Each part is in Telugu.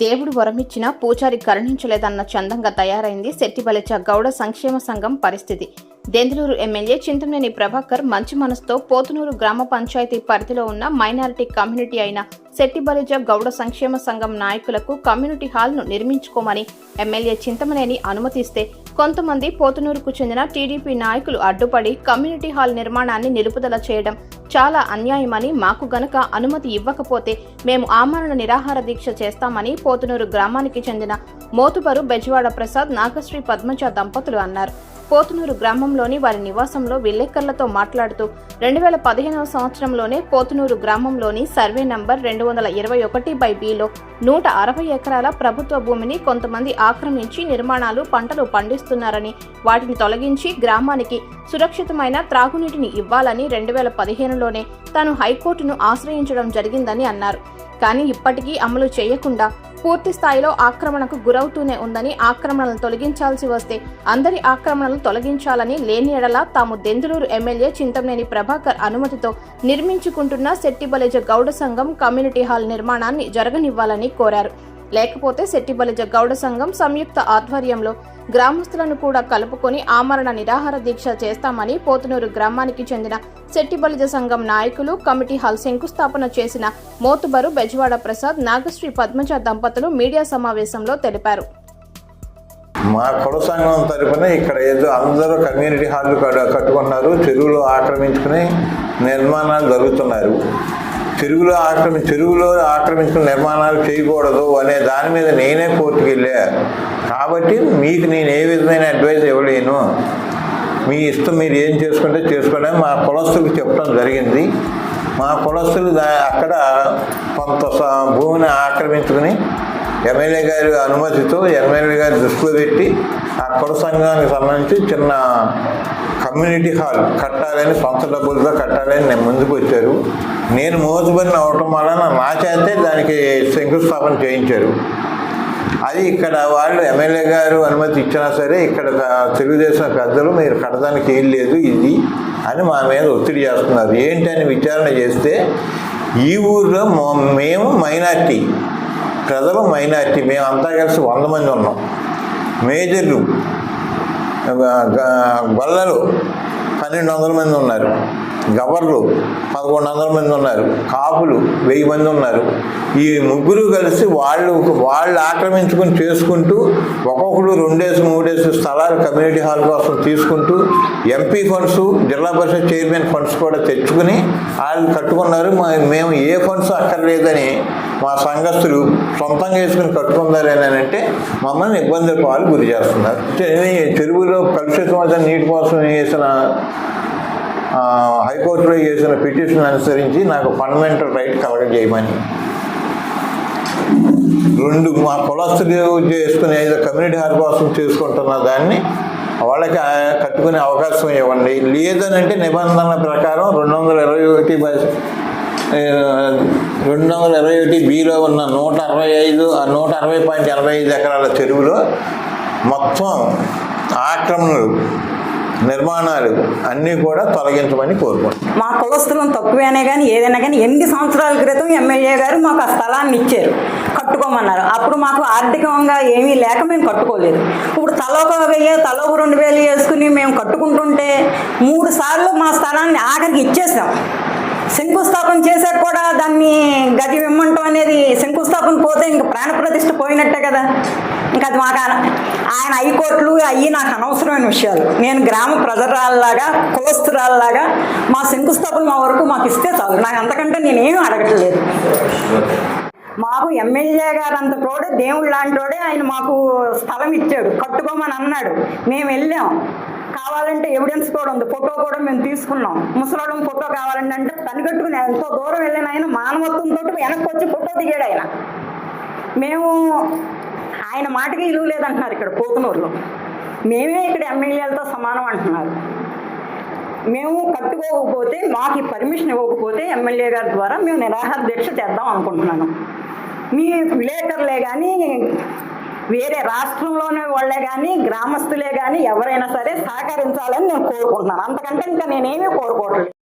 దేవుడు వరమిచ్చిన పూజారి కరుణించలేదన్న చందంగా తయారైంది శెట్టిబలిచ గౌడ సంక్షేమ సంఘం పరిస్థితి. దెందులూరు ఎమ్మెల్యే చింతమనేని ప్రభాకర్ మంచి మనసుతో పోతునూరు గ్రామ పంచాయతీ పరిధిలో ఉన్న మైనారిటీ కమ్యూనిటీ అయిన శెట్టిబలిజ గౌడ సంక్షేమ సంఘం నాయకులకు కమ్యూనిటీ హాల్ను నిర్మించుకోమని ఎమ్మెల్యే చింతమనేని అనుమతిస్తే కొంతమంది పోతునూరుకు చెందిన టీడీపీ నాయకులు అడ్డుపడి కమ్యూనిటీ హాల్ నిర్మాణాన్ని నిలుపుదల చేయడం చాలా అన్యాయమని మాకు గనక అనుమతి ఇవ్వకపోతే మేము ఆమరణ నిరాహార దీక్ష చేస్తామని పోతునూరు గ్రామానికి చెందిన మోతుబరు బెజవాడ ప్రసాద్ నాగశ్రీ పద్మజ దంపతులు అన్నారు. పోతునూరు గ్రామంలోని వారి నివాసంలో విలేకరులతో మాట్లాడుతూ రెండు వేల పదిహేనవ సంవత్సరంలోనే పోతునూరు గ్రామంలోని సర్వే నంబర్ రెండు వందల ఇరవై ఒకటి బై బిలో నూట అరవై ఎకరాల ప్రభుత్వ భూమిని కొంతమంది ఆక్రమించి నిర్మాణాలు పంటలు పండిస్తున్నారని వాటిని తొలగించి గ్రామానికి సురక్షితమైన త్రాగునీటిని ఇవ్వాలని రెండు వేల పదిహేనులోనే తాను హైకోర్టును ఆశ్రయించడం జరిగిందని అన్నారు. కానీ ఇప్పటికీ అమలు చేయకుండా పూర్తి స్థాయిలో ఆక్రమణకు గురవుతూనే ఉందని ఆక్రమణలను తొలగించాల్సి వస్తే అందరి ఆక్రమణలు తొలగించాలని లేని ఎడల తాము దెందులూరు ఎమ్మెల్యే చింతమనేని ప్రభాకర్ అనుమతితో నిర్మించుకుంటున్న శెట్టిబలేజ గౌడ సంఘం కమ్యూనిటీ హాల్ నిర్మాణాన్ని జరగనివ్వాలని కోరారు. లేకపోతే శెట్టిబలిజ గౌడ సంఘం సంయుక్త ఆధ్వర్యంలో గ్రామస్తులను కూడా కలుపుకొని ఆమరణ నిరాహార దీక్ష చేస్తామని పోతునూరు గ్రామానికి చెందిన శెట్టిబలిజ సంఘం నాయకులు కమిటీ హాల్ శంకుస్థాపన చేసిన మోతుబరు బెజవాడ ప్రసాద్ నాగశ్రీ పద్మజ దంపతులు మీడియా సమావేశంలో తెలిపారు. మా కుల సంఘం తరఫున ఇక్కడ ఏదో అందరూ కమ్యూనిటీ హాల్ కట్టుకున్నారు చెరువులు ఆక్రమించుకుని నిర్మాణాలు జరుగుతున్నారు. చెరువులో ఆక్రమి చెరువులో ఆక్రమించిన నిర్మాణాలు చేయకూడదు అనే దాని మీద నేనే కోర్టుకు వెళ్ళా. కాబట్టి మీకు నేను ఏ విధమైన అడ్వైజ్ ఇవ్వలేను. మీ ఇష్టం మీరు ఏం చేసుకుంటే చేసుకోండి మా కులస్తులకు చెప్పడం జరిగింది. మా కులస్తులు అక్కడ కొంత భూమిని ఆక్రమించుకుని ఎమ్మెల్యే గారి అనుమతితో ఎమ్మెల్యే గారి దృష్టిలో పెట్టి ఆ కుల సంఘానికి సంబంధించి చిన్న కమ్యూనిటీ హాల్ కట్టాలని సొంత డబ్బులతో కట్టాలని నేను ముందుకు వచ్చారు. నేను మోజుబడిన అవటం వలన నా చేతే దానికి శంకుస్థాపన చేయించారు. అది ఇక్కడ వాళ్ళు ఎమ్మెల్యే గారు అనుమతి ఇచ్చినా సరే ఇక్కడ తెలుగుదేశం పెద్దలు మీరు కట్టడానికి ఏం లేదు ఇది అని మా మీద ఒత్తిడి చేస్తున్నారు. ఏంటని విచారణ చేస్తే ఈ ఊర్లో మేము మైనార్టీ. ప్రజలు మైనార్టీ. మేమంతా కలిసి వంద మంది ఉన్నాం. మేజర్లు బల్లలు గొల్లలు పన్నెండు వందల మంది ఉన్నారు. గవర్లు పదకొండు వందల మంది ఉన్నారు. కాపులు వెయ్యి మంది ఉన్నారు. ఈ ముగ్గురు కలిసి వాళ్ళు వాళ్ళు ఆక్రమించుకుని చేసుకుంటూ ఒక్కొక్కరు రెండేసి మూడేసి స్థలాలు కమ్యూనిటీ హాల్ కోసం తీసుకుంటూ ఎంపీ ఫండ్స్ జిల్లా పరిషత్ చైర్మన్ ఫండ్స్ కూడా తెచ్చుకుని వాళ్ళు కట్టుకున్నారు. మా- మేము ఏ ఫండ్స్ అక్కర్లేదని మా సంఘస్థులు సొంతంగా వేసుకుని కట్టుకుందారు అంటే మమ్మల్ని ఇబ్బంది పాలు గురి చేస్తున్నారు. తెలుగులో చెరువులో కలుషితమైన నీటి కోసం వేసిన హైకోర్టులో చేసిన పిటిషన్ అనుసరించి నాకు ఫండమెంటల్ రైట్ కలగజేయమని రెండు మా కులస్తులు చేసుకునే ఏదో కమ్యూనిటీ హాల్ కోసం చేసుకుంటున్న దాన్ని వాళ్ళకి కట్టుకునే అవకాశం ఇవ్వండి. లేదనంటే నిబంధనల ప్రకారం రెండు వందల ఇరవై ఒకటి రెండు వందల ఇరవై ఒకటి బిలో ఉన్న నూట అరవై ఐదు ఆ నూట అరవై పాయింట్ ఎనభై ఐదు ఎకరాల చెరువులో మొత్తం ఆక్రమణలు నిర్మాణాలు అన్నీ కూడా తొలగించమని కోరుకుంటున్నాను మా కులస్థలం తక్కువేనే కానీ ఏదైనా కానీ ఎన్ని సంవత్సరాల క్రితం ఎమ్మెల్యే గారు మాకు ఆ స్థలాన్ని ఇచ్చారు కట్టుకోమన్నారు. అప్పుడు మాకు ఆర్థికంగా ఏమీ లేక మేము కట్టుకోలేదు. ఇప్పుడు తలోక వెయ్యి తలోక రెండు వేలు వేసుకుని మేము కట్టుకుంటుంటే మూడు సార్లు మా స్థలాన్ని ఆఖరికి ఇచ్చేసాం. శంకుస్థాపన చేశాక కూడా దాన్ని గది ఇమ్మంటాం అనేది శంకుస్థాపన పోతే ఇంక ప్రాణప్రతిష్ఠ పోయినట్టే కదా. ఇంకా అది మాకు ఆయన హైకోర్టులు అయ్యి నాకు అనవసరమైన విషయాలు. నేను గ్రామ ప్రజరాల్లాగా కులస్తురాల్లాగా మా శంకుస్థాపన మా వరకు మాకు ఇస్తే చాలు. నాకు అంతకంటే నేనేం అడగట్లేదు. మాకు ఎమ్మెల్యే గారు అంత తోడే దేవుడు లాంటి ఆయన మాకు స్థలం ఇచ్చాడు. కట్టుకోమని అన్నాడు. మేము వెళ్ళాం. కావాలంటే ఎవిడెన్స్ కూడా ఉంది. ఫోటో కూడా మేము తీసుకున్నాం. ముసలోడం ఫోటో కావాలంటే అంటే కనిగట్టుకుని ఎంతో దూరం వెళ్ళిన ఆయన మానవత్వంతో వెనక్కి వచ్చి ఫోటో దిగాడు ఆయన. మేము ఆయన మాటకి ఇలువ లేదంటున్నారు ఇక్కడ పోతునూరులో. మేమే ఇక్కడ ఎమ్మెల్యేలతో సమానం అంటున్నారు. మేము కట్టుకోకపోతే మాకు ఈ పర్మిషన్ ఇవ్వకపోతే ఎమ్మెల్యే గారి ద్వారా మేము నిరాహార దీక్ష చేద్దాం అనుకుంటున్నాను. మీ విలేకరులే కానీ వేరే రాష్ట్రంలోనే వాళ్ళే కానీ గ్రామస్తులే కానీ ఎవరైనా సరే సహకరించాలని నేను కోరుకుంటున్నాను. అంతకంటే ఇంకా నేనేమీ కోరుకోవట్లేదు.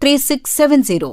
three six seven zero.